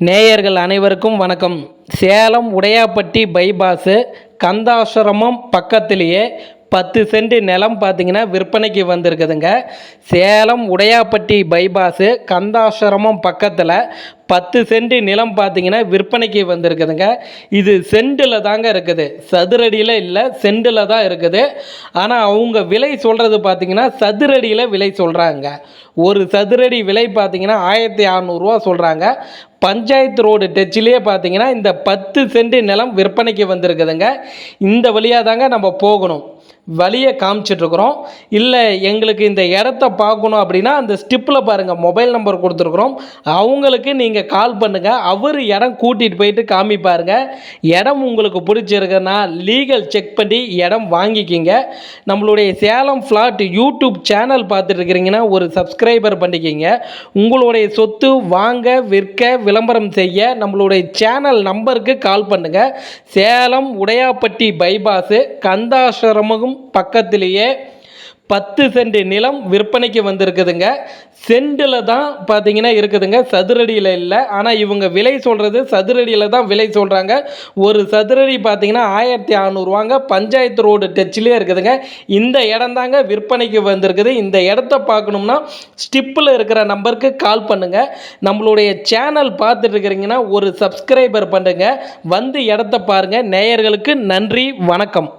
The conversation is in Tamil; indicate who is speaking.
Speaker 1: நேயர்கள் அனைவருக்கும் வணக்கம். சேலம் உடையாப்பட்டி பைபாஸு கந்தாசிரமம் பக்கத்திலேயே பத்து சென்ட் நிலம் பார்த்தீங்கன்னா விற்பனைக்கு வந்திருக்குதுங்க. சேலம் உடையாப்பட்டி பைபாஸு கந்தாசிரமம் பக்கத்தில் பத்து சென்ட் நிலம் பார்த்தீங்கன்னா விற்பனைக்கு வந்திருக்குதுங்க. இது சென்டில் தாங்க இருக்குது. சதுரடியில் இல்லை சென்டில் தான் இருக்குது. ஆனால் அவங்க விலை சொல்கிறது பார்த்தீங்கன்னா சதுரடியில் விலை சொல்கிறாங்க ஒரு சதுரடி விலை பார்த்தீங்கன்னா ஆயிரத்தி அறநூறுவா சொல்கிறாங்க பஞ்சாயத்து ரோடு டச்சிலேயே பார்த்தீங்கன்னா இந்த பத்து சென்ட் நிலம் விற்பனைக்கு வந்திருக்குதுங்க. இந்த வழியாக தாங்க நம்ம போகணும். வழியை காமிச்சிட்ருக்குறோம். இல்லை எங்களுக்கு இந்த இடத்த பார்க்கணும் அப்படின்னா அந்த ஸ்டிப்பில் பாருங்கள் மொபைல் நம்பர் கொடுத்துருக்குறோம். அவங்களுக்கு நீங்கள் கால் பண்ணுங்கள் அவர் இடம் கூட்டிகிட்டு போயிட்டு காமிப்பாருங்க. இடம் உங்களுக்கு பிடிச்சிருக்குன்னா லீகல் செக் பண்ணி இடம் வாங்கிக்கிங்க. நம்மளுடைய சேலம் ஃப்ளாட் யூடியூப் சேனல் பார்த்துட்டு இருக்கிறீங்கன்னா ஒரு சப்ஸ்கிரைபர் பண்ணிக்கிங்க. உங்களுடைய சொத்து வாங்க விற்க விளம்பரம் செய்ய நம்மளுடைய சேனல் நம்பருக்கு கால் பண்ணுங்கள் சேலம் உடையாப்பட்டி பைபாஸு கந்தாசிரமம் பக்கத்திலேயே பத்து சென்ட் நிலம் விற்பனைக்கு வந்திருக்குதுங்க. சென்டில் தான் பார்த்தீங்கன்னா இருக்குதுங்க. சதுரடியில் இல்லை. ஆனால் இவங்க விலை சொல்கிறது சதுரடியில் தான் விலை சொல்கிறாங்க ஒரு சதுரடி பார்த்தீங்கன்னா ஆயிரத்தி அறநூறுவாங்க. பஞ்சாயத்து ரோடு டச்சிலே இருக்குதுங்க. இந்த இடம் தாங்க விற்பனைக்கு வந்திருக்குது. இந்த இடத்த பார்க்கணும்னா ஸ்டிப்பில் இருக்கிற நம்பருக்கு கால் பண்ணுங்கள் நம்மளுடைய சேனல் பார்த்துட்டு இருக்கிறீங்கன்னா ஒரு சப்ஸ்கிரைபர் பண்ணுங்கள் வந்து இடத்த பாருங்கள் நேயர்களுக்கு நன்றி. வணக்கம்.